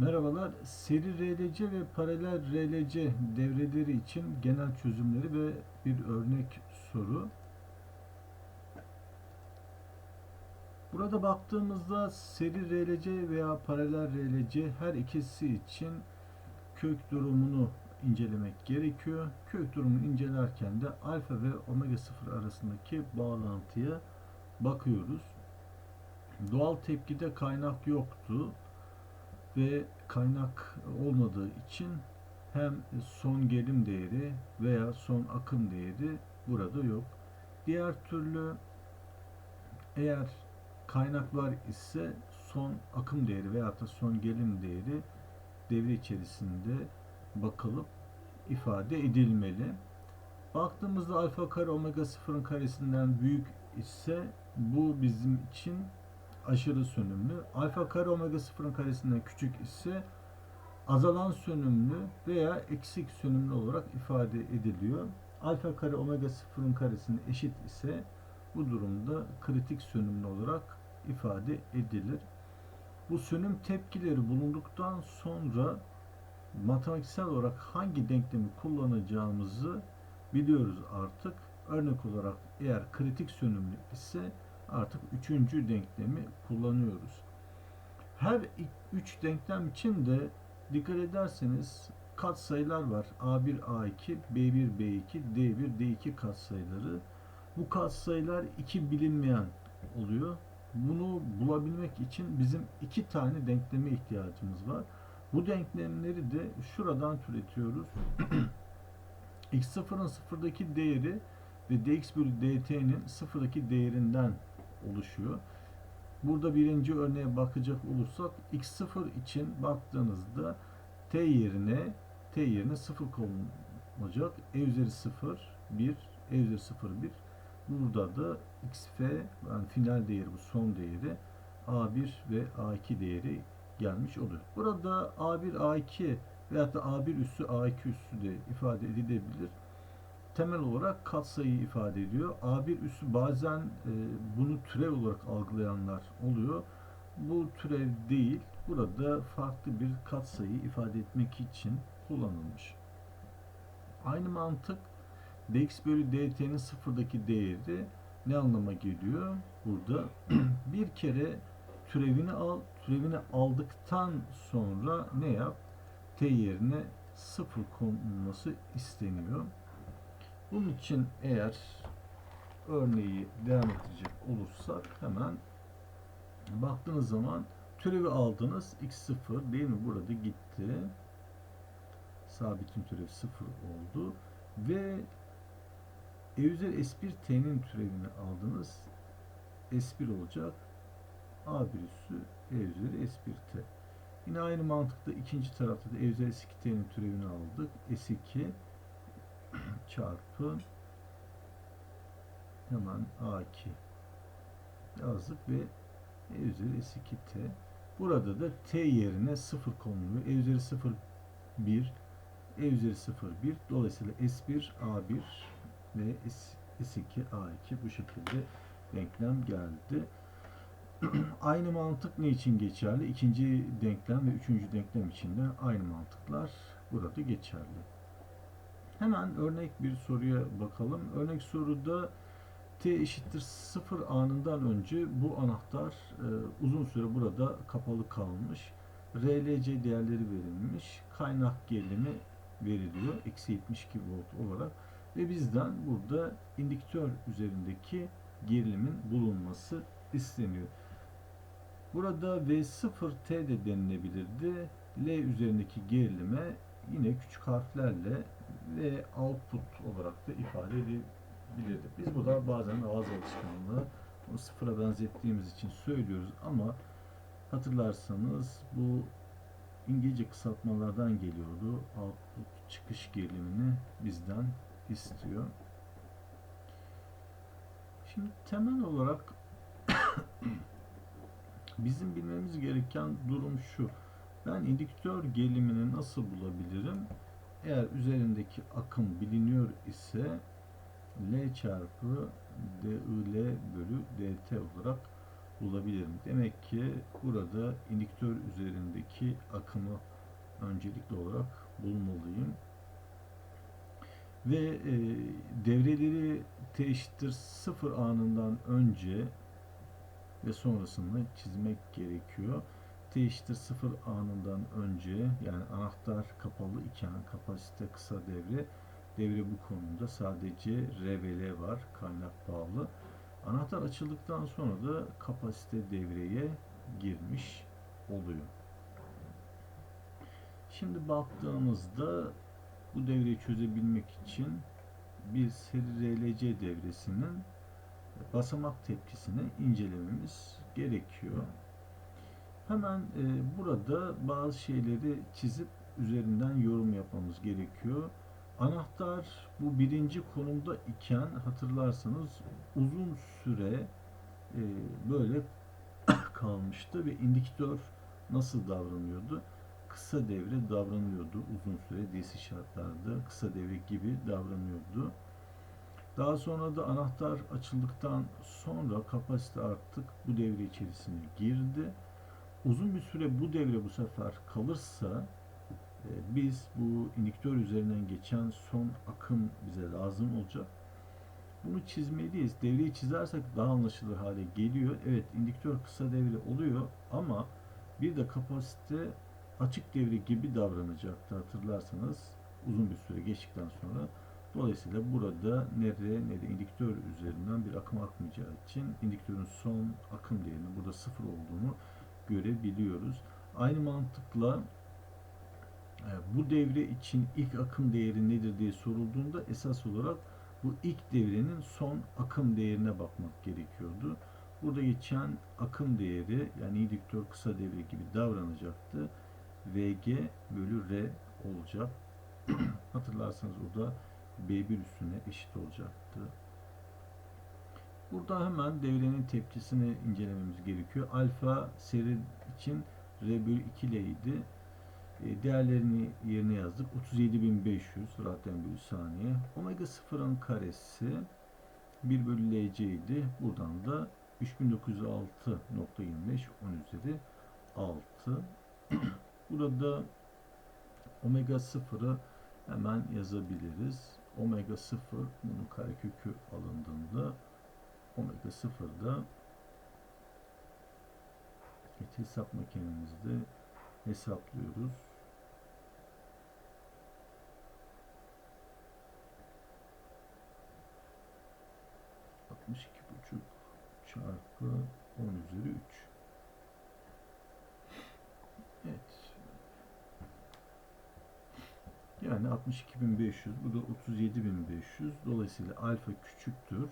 Merhabalar. Seri RLC ve paralel RLC devreleri için genel çözümleri ve bir örnek soru. Burada baktığımızda seri RLC veya paralel RLC her ikisi için kök durumunu incelemek gerekiyor. Kök durumunu incelerken de alfa ve omega 0 arasındaki bağlantıya bakıyoruz. Doğal tepkide kaynak yoktu ve kaynak olmadığı için hem son gelim değeri veya son akım değeri burada yok. Diğer türlü eğer kaynak var ise son akım değeri veya da son gelim değeri devre içerisinde bakılıp ifade edilmeli. Baktığımızda alfa kare omega sıfırın karesinden büyük ise bu bizim için aşırı sönümlü. Alfa kare omega sıfırın karesinden küçük ise azalan sönümlü veya eksik sönümlü olarak ifade ediliyor. Alfa kare omega sıfırın karesine eşit ise bu durumda kritik sönümlü olarak ifade edilir. Bu sönüm tepkileri bulunduktan sonra matematiksel olarak hangi denklemi kullanacağımızı biliyoruz artık. Örnek olarak eğer kritik sönümlü ise artık üçüncü denklemi kullanıyoruz. Her üç denklem için de dikkat ederseniz katsayılar var. A1, A2, B1, B2, D1, D2 katsayıları. Bu katsayılar iki bilinmeyen oluyor. Bunu bulabilmek için bizim iki tane denkleme ihtiyacımız var. Bu denklemleri de şuradan türetiyoruz. x0'ın sıfırdaki değeri ve dx bölü dt'nin sıfırdaki değerinden oluşuyor. Burada birinci örneğe bakacak olursak x0 için baktığınızda t yerine t yerine 0 konulacak. e üzeri 0 1 e üzeri 0 1 burada da xf yani final değeri bu son değeri a1 ve a2 değeri gelmiş oluyor. Burada a1 a2 veyahut da a1 üssü a2 üssü de ifade edilebilir temel olarak katsayıyı ifade ediyor. A1 üssü bazen e, bunu türev olarak algılayanlar oluyor. Bu türev değil. Burada farklı bir katsayı ifade etmek için kullanılmış. Aynı mantık dx bölü dt'nin sıfırdaki değeri ne anlama geliyor? Burada bir kere türevini al, türevini aldıktan sonra ne yap? t yerine sıfır konulması isteniyor. Bunun için eğer örneği devam ettirecek olursak hemen baktığınız zaman türevi aldınız. X0 değil mi? Burada gitti. Sabitin türevi 0 oldu. Ve e üzeri s1 t'nin türevini aldınız. S1 olacak. A1 üssü e üzeri s1 t. Yine aynı mantıkta ikinci tarafta da e üzeri s2 t'nin türevini aldık. S2 çarpı hemen A2 yazdık ve E üzeri S2T burada da T yerine 0 konuluyor. E üzeri 0 1 E üzeri 0 1 dolayısıyla S1 A1 ve S2 A2 bu şekilde denklem geldi. aynı mantık ne için geçerli? İkinci denklem ve üçüncü denklem için de aynı mantıklar burada geçerli. Hemen örnek bir soruya bakalım. Örnek soruda t eşittir 0 anından önce bu anahtar e, uzun süre burada kapalı kalmış. RLC değerleri verilmiş. Kaynak gerilimi veriliyor. Eksi 72 volt olarak. Ve bizden burada indüktör üzerindeki gerilimin bulunması isteniyor. Burada V0T de denilebilirdi. L üzerindeki gerilime yine küçük harflerle ve output olarak da ifade edebilirdi. Biz bu da bazen ağız alışkanlığı onu sıfıra benzettiğimiz için söylüyoruz ama hatırlarsanız bu İngilizce kısaltmalardan geliyordu. Output çıkış gerilimini bizden istiyor. Şimdi temel olarak bizim bilmemiz gereken durum şu. Ben indüktör gerilimini nasıl bulabilirim? Eğer üzerindeki akım biliniyor ise L çarpı DIL bölü DT olarak bulabilirim. Demek ki burada indüktör üzerindeki akımı öncelikli olarak bulmalıyım. Ve e, devreleri t eşittir 0 anından önce ve sonrasını çizmek gerekiyor. Eşittir 0 anından önce yani anahtar kapalı iken kapasite kısa devre devre bu konumda sadece R var kaynak bağlı. Anahtar açıldıktan sonra da kapasite devreye girmiş oluyor. Şimdi baktığımızda bu devreyi çözebilmek için bir seri RLC devresinin basamak tepkisini incelememiz gerekiyor. Hemen e, burada bazı şeyleri çizip üzerinden yorum yapmamız gerekiyor. Anahtar bu birinci konumda iken hatırlarsanız uzun süre e, böyle kalmıştı ve indikatör nasıl davranıyordu? Kısa devre davranıyordu uzun süre DC şartlarda kısa devre gibi davranıyordu. Daha sonra da anahtar açıldıktan sonra kapasite artık bu devre içerisine girdi. Uzun bir süre bu devre bu sefer kalırsa e, biz bu indüktör üzerinden geçen son akım bize lazım olacak. Bunu çizmeliyiz. Devreyi çizersek daha anlaşılır hale geliyor. Evet indüktör kısa devre oluyor ama bir de kapasite açık devre gibi davranacaktı hatırlarsanız uzun bir süre geçtikten sonra. Dolayısıyla burada ne R ne de indüktör üzerinden bir akım akmayacağı için indüktörün son akım değerinin burada sıfır olduğunu görebiliyoruz. Aynı mantıkla e, bu devre için ilk akım değeri nedir diye sorulduğunda esas olarak bu ilk devrenin son akım değerine bakmak gerekiyordu. Burada geçen akım değeri yani indüktör kısa devre gibi davranacaktı. VG bölü R olacak. Hatırlarsanız o da B1 üstüne eşit olacaktı. Burada hemen devrenin tepkisini incelememiz gerekiyor. Alfa seri için R bölü 2 ile idi. E, değerlerini yerine yazdık. 37.500 radyan bölü saniye. Omega 0'ın karesi 1 bölü LC idi. Buradan da 3906.25 10 üzeri 6. Burada omega 0'ı hemen yazabiliriz. Omega 0 bunun karekökü alındığında omega 0'da evet, hesap makinemizde hesaplıyoruz. Altmış iki buçuk çarpı 10 üzeri 3. Evet. Yani 62.500 bu da 37.500 dolayısıyla alfa küçüktür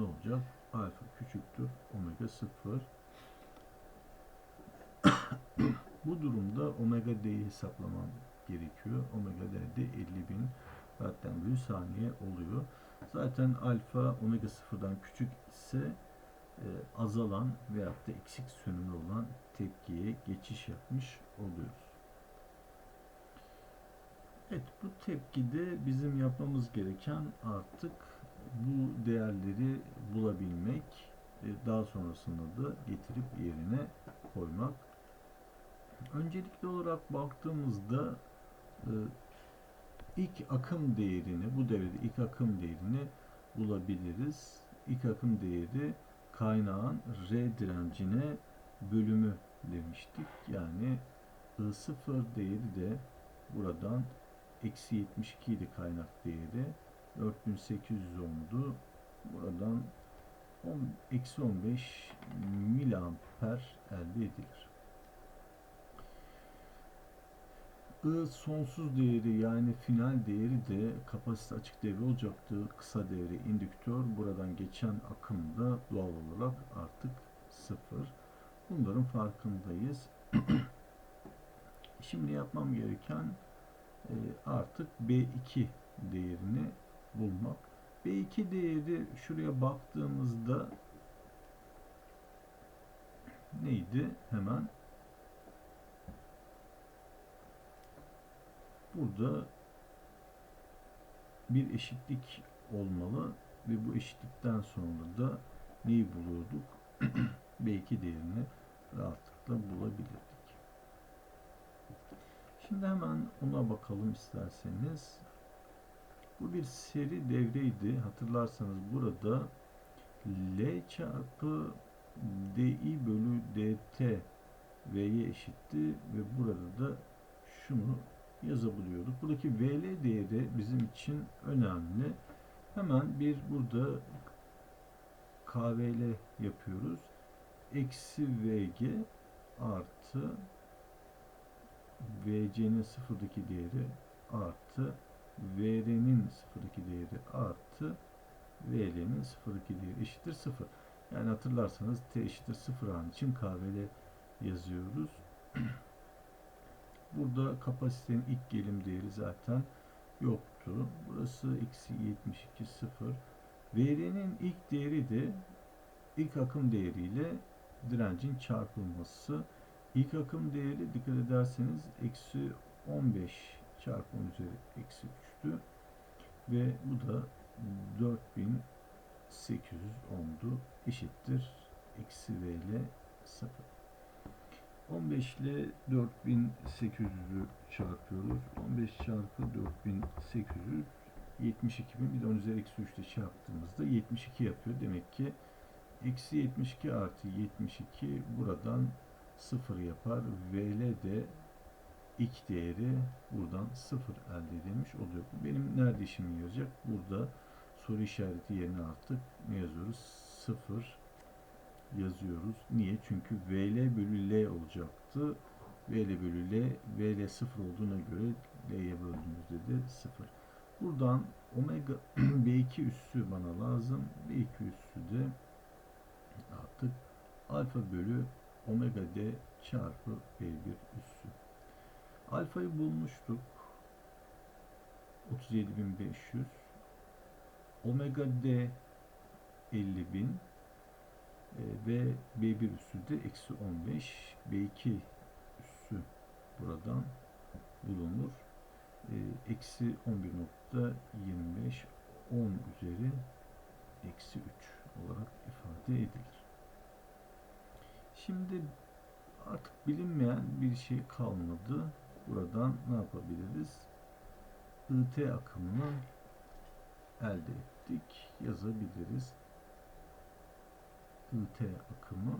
ne olacak? Alfa küçüktür omega 0 bu durumda omega d'yi hesaplamam gerekiyor. Omega d de 50.000 radyan bölü saniye oluyor. Zaten alfa omega 0'dan küçük ise e, azalan veyahut da eksik sönümlü olan tepkiye geçiş yapmış oluyoruz. Evet bu tepkide bizim yapmamız gereken artık bu değerleri bulabilmek daha sonrasında da getirip yerine koymak. Öncelikli olarak baktığımızda e, ilk akım değerini bu devrede ilk akım değerini bulabiliriz. İlk akım değeri kaynağın R direncine bölümü demiştik. Yani I0 değeri de buradan eksi 72 idi kaynak değeri. 4810'du. Buradan 10, eksi 15 miliamper elde edilir. I sonsuz değeri yani final değeri de kapasite açık devre olacaktı. Kısa devre indüktör buradan geçen akımda doğal olarak artık sıfır. Bunların farkındayız. Şimdi yapmam gereken e, artık B2 değerini bulmak. B2 değeri şuraya baktığımızda neydi? Hemen burada bir eşitlik olmalı ve bu eşitlikten sonra da neyi buluyorduk? B2 değerini rahatlıkla bulabilirdik. Şimdi hemen ona bakalım isterseniz. Bu bir seri devreydi. Hatırlarsanız burada L çarpı DI bölü DT V'ye eşitti ve burada da şunu yazabiliyorduk. Buradaki VL değeri bizim için önemli. Hemen bir burada KVL yapıyoruz. Eksi VG artı VC'nin sıfırdaki değeri artı VR'nin sıfırdaki değeri artı VL'nin sıfırdaki değeri eşittir sıfır. Yani hatırlarsanız T eşittir sıfır an için KVL yazıyoruz. Burada kapasitenin ilk gelim değeri zaten yoktu. Burası eksi 72 sıfır. VR'nin ilk değeri de ilk akım değeriyle direncin çarpılması. İlk akım değeri dikkat ederseniz eksi 15 çarpı 10 üzeri eksi 3'tü. Ve bu da 4800 ohm'du. Eşittir. Eksi V ile 0. 15 ile 4800'ü çarpıyoruz. 15 çarpı 4800 72 bin bir de 10 üzeri eksi 3 ile çarptığımızda 72 yapıyor. Demek ki eksi 72 artı 72 buradan 0 yapar. VL de ilk değeri buradan 0 elde edilmiş oluyor. Benim nerede işimi yarayacak? Burada soru işareti yerine artık ne yazıyoruz? 0 yazıyoruz. Niye? Çünkü VL bölü L olacaktı. VL bölü L, VL 0 olduğuna göre L'ye böldüğümüzde de 0. Buradan omega B2 üssü bana lazım. B2 üssü de artık alfa bölü omega D çarpı B1 üssü. Alfayı bulmuştuk. 37.500 omega D 50.000 e, ve B1 üssü de eksi 15 B2 üssü buradan bulunur. E, eksi 11.25 10 üzeri eksi 3 olarak ifade edilir. Şimdi artık bilinmeyen bir şey kalmadı. Buradan ne yapabiliriz? IT akımını elde ettik. Yazabiliriz. IT akımı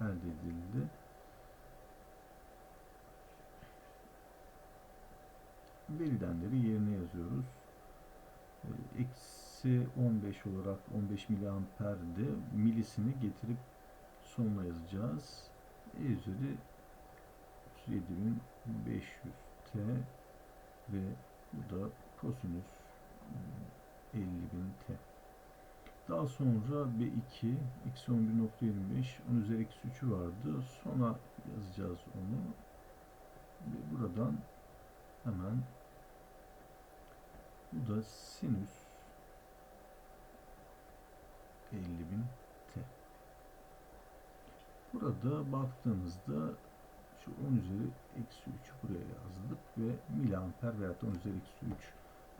elde edildi. Verilenleri yerine yazıyoruz. Ee, eksi 15 olarak 15 miliamperde milisini getirip sonuna yazacağız. E üzeri 7500 T ve bu da kosinüs 50.000 T. Daha sonra B2 eksi 11.25 10 üzeri eksi 3'ü vardı. Sona yazacağız onu. Ve buradan hemen bu da sinüs 50.000 T. Burada baktığımızda şu 10 üzeri eksi 3 buraya yazdık ve miliamper veya 10 üzeri eksi 3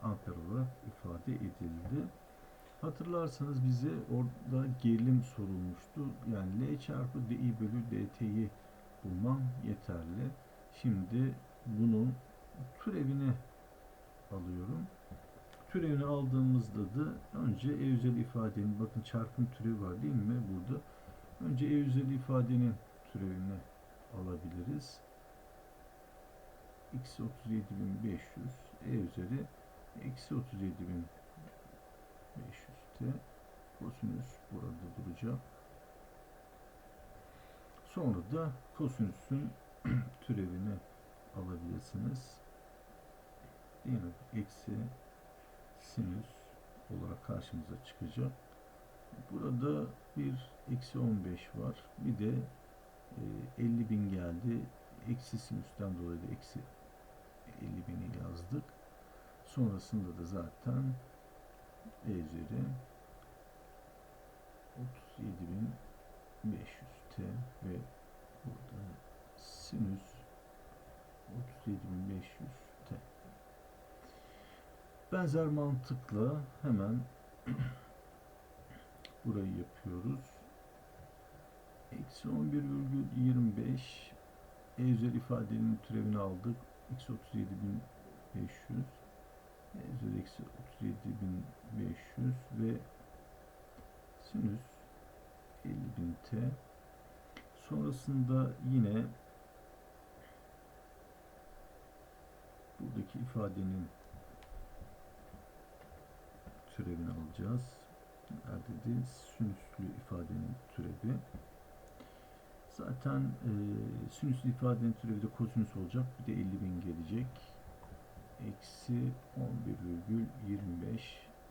amper olarak ifade edildi. Hatırlarsanız bize orada gerilim sorulmuştu. Yani L çarpı DI bölü DT'yi bulmam yeterli. Şimdi bunu türevine alıyorum. Türevini aldığımızda da önce E özel ifadenin bakın çarpım türevi var değil mi burada? Önce E özel ifadenin türevini alabiliriz. Eksi 37.500 E üzeri eksi 37.500 T kosinüs burada duracak. Sonra da kosinüsün türevini alabilirsiniz. Değil mi? Eksi sinüs olarak karşımıza çıkacak. Burada bir eksi 15 var. Bir de 50 bin geldi. Eksi sinüsten dolayı da eksi 50 bini yazdık. Sonrasında da zaten E üzeri 37.500 T ve burada sinüs 37.500 T. Benzer mantıkla hemen burayı yapıyoruz. Eksi 11,25 e üzeri ifadenin türevini aldık. Eksi 37.500 e üzeri eksi 37.500 ve sinüs 50.000 t sonrasında yine buradaki ifadenin türevini alacağız. Neredeydi? Sinüslü ifadenin türevi. Zaten e, sinüslü ifadenin türevi de kosinüs olacak. Bir de 50 bin gelecek. Eksi 11,25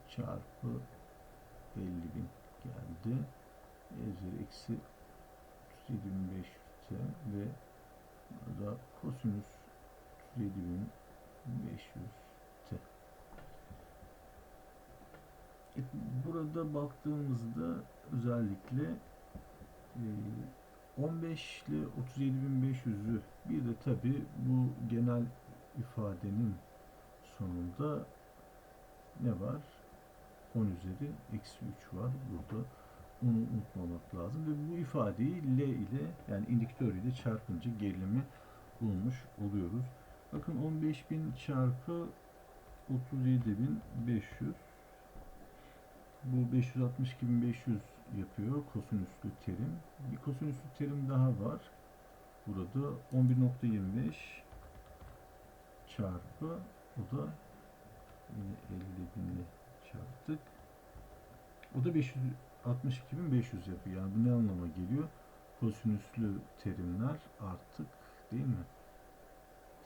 çarpı 50 bin geldi. E üzeri eksi 37.500 t ve burada kosinüs 37.500 t. E, Burada baktığımızda özellikle e, 15 ile 37.500'ü bir de tabi bu genel ifadenin sonunda ne var? 10 üzeri eksi 3 var. Burada onu unutmamak lazım ve bu ifadeyi L ile yani indikatör ile çarpınca gerilimi bulmuş oluyoruz. Bakın 15.000 çarpı 37.500 bu 562.500 yapıyor kosinüslü terim. Bir kosinüslü terim daha var. Burada 11.25 çarpı o da yine 50 binle çarptık. O da 562.500 yapıyor. Yani bu ne anlama geliyor? Kosinüslü terimler artık değil mi?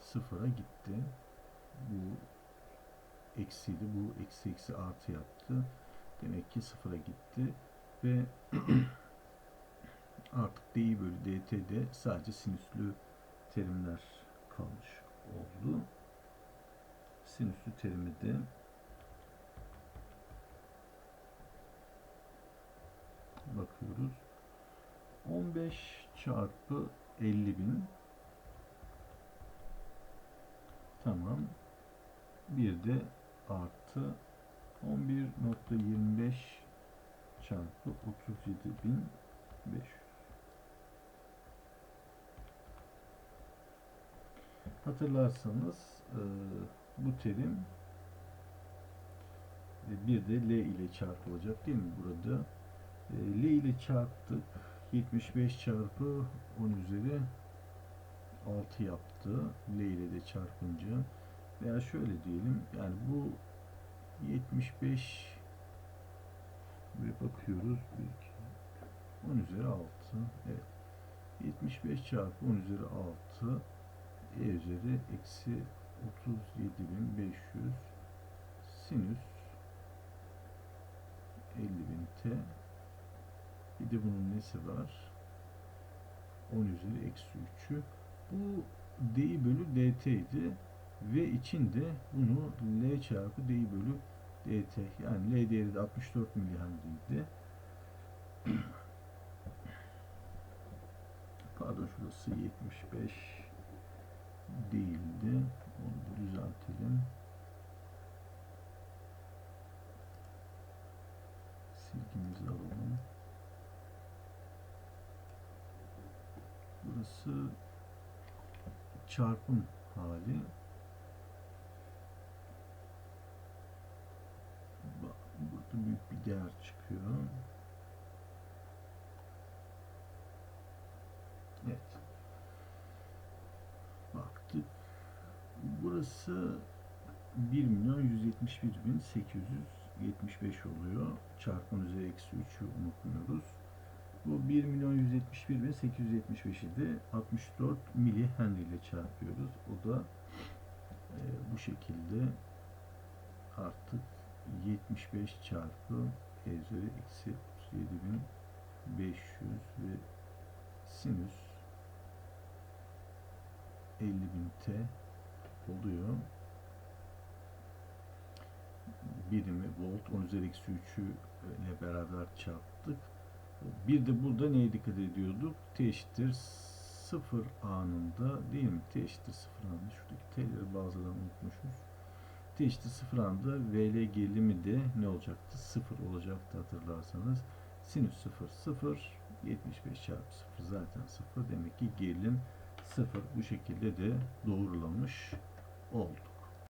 Sıfıra gitti. Bu eksiydi. Bu eksi eksi artı yaptı. Demek ki sıfıra gitti ve artık di bölü dt'de sadece sinüslü terimler kalmış oldu. Sinüslü terimi de bakıyoruz. 15 çarpı 50 bin tamam bir de artı 11.25 çarpı 37.500 hatırlarsanız e, bu terim e, bir de L ile çarpılacak değil mi burada? E, L ile çarptık 75 çarpı 10 üzeri 6 yaptı. L ile de çarpınca veya şöyle diyelim yani bu 75 ve bakıyoruz 1 10 üzeri 6 evet. 75 çarpı 10 üzeri 6 e üzeri eksi 37.500 sinüs 50.000 t. Bir de bunun nesi var? 10 üzeri eksi 3'ü bu d bölü dt idi ve içinde bunu L çarpı D bölü DT yani L değeri de 64 milihenriydi. Pardon şurası 75 değildi. Onu da düzeltelim. Silgimizi alalım. Burası çarpım hali. Burada değer çıkıyor. Evet. Baktık. Burası 1 milyon 171 bin 875 oluyor. Çarpım üzeri eksi 3'ü unutmuyoruz. Bu 1 milyon 171 bin 875'i de 64 mili henry ile çarpıyoruz. O da e, bu şekilde artık 75 çarpı e üzeri eksi 37.500 ve sinüs 50.000 t oluyor. Birimi volt 10 üzeri eksi 3'ü ile beraber çarptık. Bir de burada neye dikkat ediyorduk? T eşittir 0 anında değil mi? T eşittir 0 anında. Şuradaki t'leri bazılarını unutmuşuz. Eşittir 0 anda VL gerilimi de ne olacaktı? 0 olacaktı hatırlarsanız. Sinüs 0 0 75 çarpı 0 zaten 0 demek ki gerilim 0 bu şekilde de doğrulamış